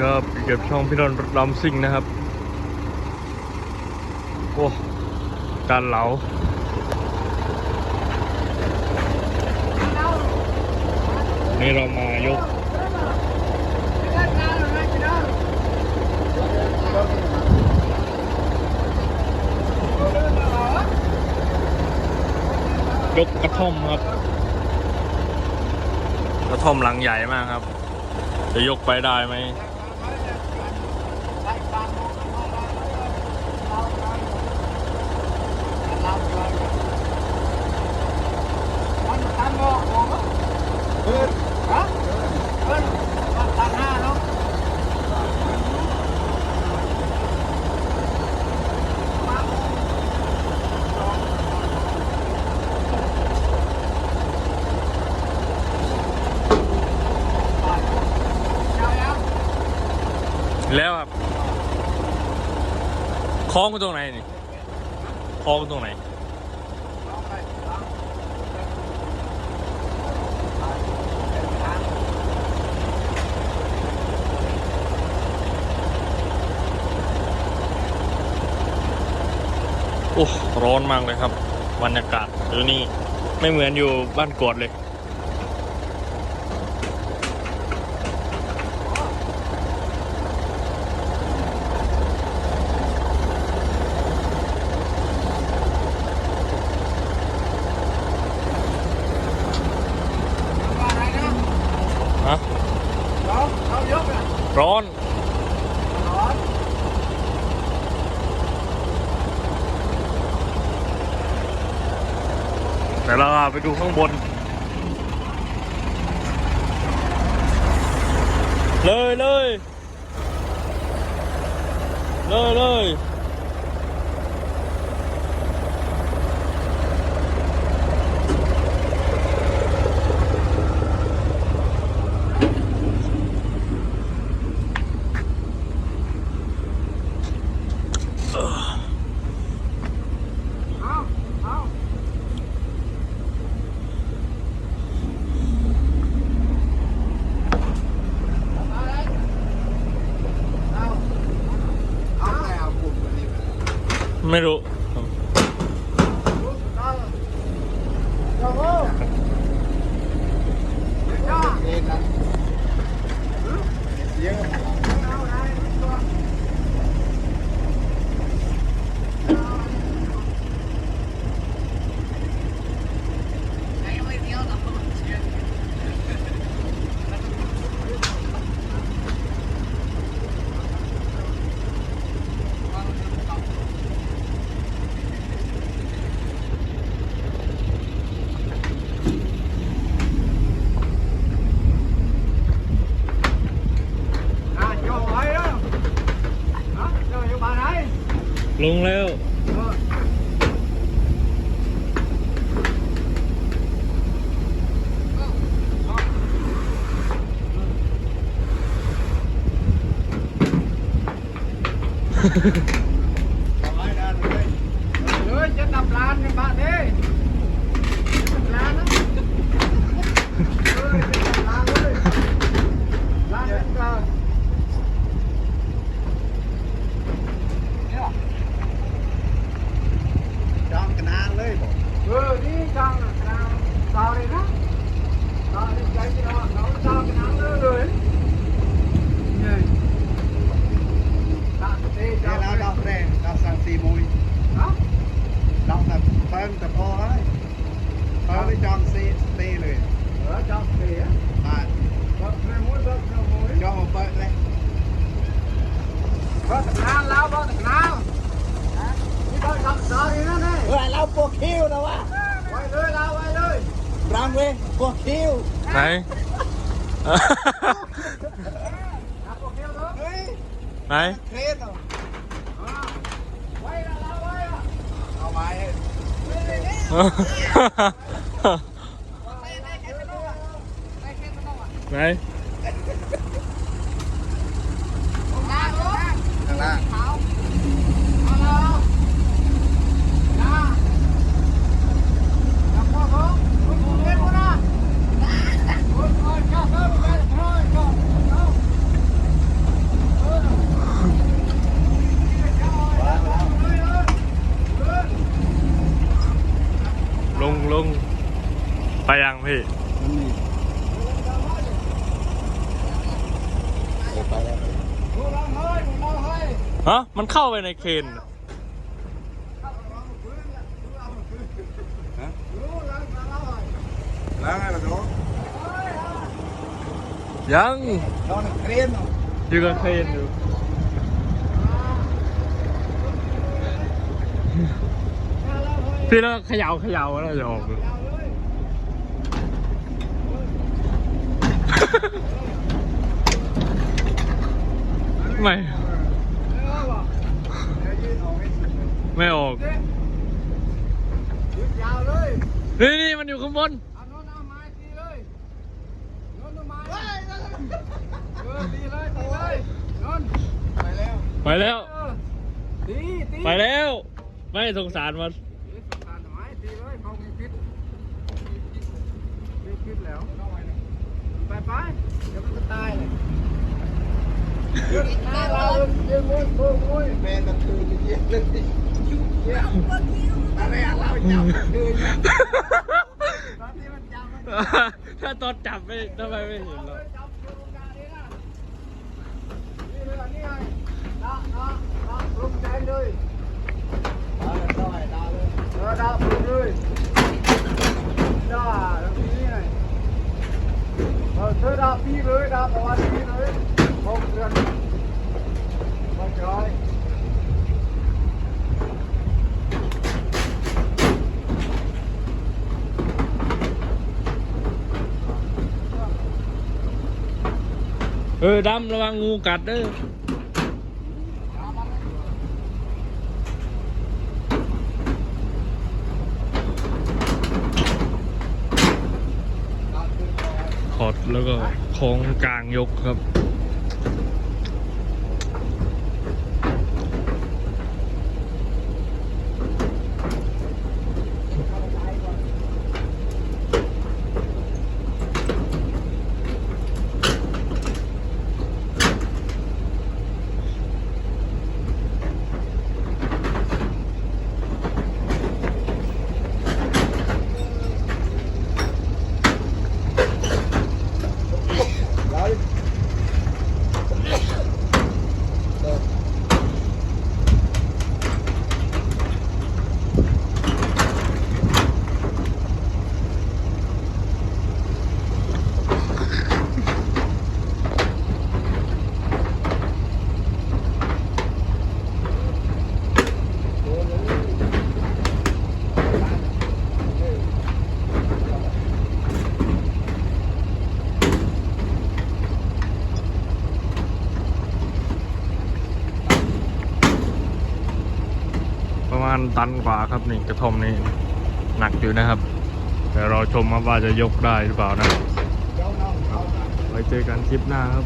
ครับอยู่กับช่องพี่นนท์ลำซิ่งนะครับ โอ้การเหลานี่เรามายกยกกระท่อมครับ กระท่อมหลังใหญ่มากครับ จะยกไปได้ไหม คล้องกูตรงไหนนี่คล้องกูตรงไหนโอ้ร้อนมากเลยครับ บรรยากาศเดี๋ยวนี้ไม่เหมือนอยู่บ้านกวดเลย เดี๋ยวเราไปดูข้างบน เลยเลยเลยเลย ไลงแล้วจะนับล้านกันบ้านเด้ล้านนะล้านเลยล้านเป็นกลางเนี่ย จองกันนานเลยบอก เออนี่กลางกลางตาเลยนะตาเลยใจจะนอนนอนตากันนั่งเลยเลยเนี่ยตาเตะ เดี๋ จ้า ยวเราดอกแรงเราสั่งสี่มุย ฮะ ดอกแบบเพิ่มแต่พอเลยเพิ่มไม่จองซีตีเลย เออจ้าเตะ มา บักแม่มวยบักแม่มวย จองมาเปิดเลย บักนานแล้วบักนานนี่บักทำสารีนั่นเอง เฮ้ยเราปวดคิ้วนะวะ ไว้เลยเราไว้เลย รังเว้ยปวดคิ้ว ไหน นับพวกเดียวเถอะ เฮ้ย ไหน เครสเหรอ อ่าไว้ละเราไว้อะ เอาไม้ให้ ไหน ข้างล่าง เอาละนะนับพวกเขาคุณคุณเล่นวะนะคุณคุณชอบเออไปเถอะชอบชอบ พี่ มันมี ดู ลองเฮ้ยดูลองเฮ้ยฮะมันเข้าไปในเคนฮะดูลองลองเฮ้ยล้างให้ละน้องยังนอนเครียดเนาะอยู่กับเคนอยู่ พี่แล้วเขย่าเขย่าแล้วจะออกเลยไม่ ไม่ออก ยาวเลยนี่นี่มันอยู่ข้างบน เอาโน้นเอาไม้ตีเลยโน้นเอาไม้เออตีเลยตีเลยโน้นไปแล้วไปแล้ว เออตีตี ไปแล้ว ไม่สงสารมัน ตีสงสารไม้ตีเลยเขามีพิษ มีพิษแล้ว ไปไปเดี๋ยวมันจะตายเลยเดี๋ยวหน้าเราเดี๋ยวมุ้ยมุ้ยมุ้ยแม่ตะคือจะเย็นเลยเนี่ยอะไรอะเราจับคืนตอนนี้มันจับมันถ้าตอนจับไม่ทำไมไม่เห็นหรอกจับคืนการนี้นะนี่เลยนี่ไงดาดาดาลงใจเลยดาเลยดาเลยดาเลย เธอดาพี่เลยดาประวันพี่เลยหกเดือนมาจอยเออดำระวังงูกัดเด้อ ขอด แล้วก็โค้งกลางยกครับ ประ มาณตันกว่าครับนี่กระทอมนี่หนักอยู่นะครับแต่เราชมครับว่าจะยกได้หรือเปล่านะไว้เจอกันคลิปหน้าครับ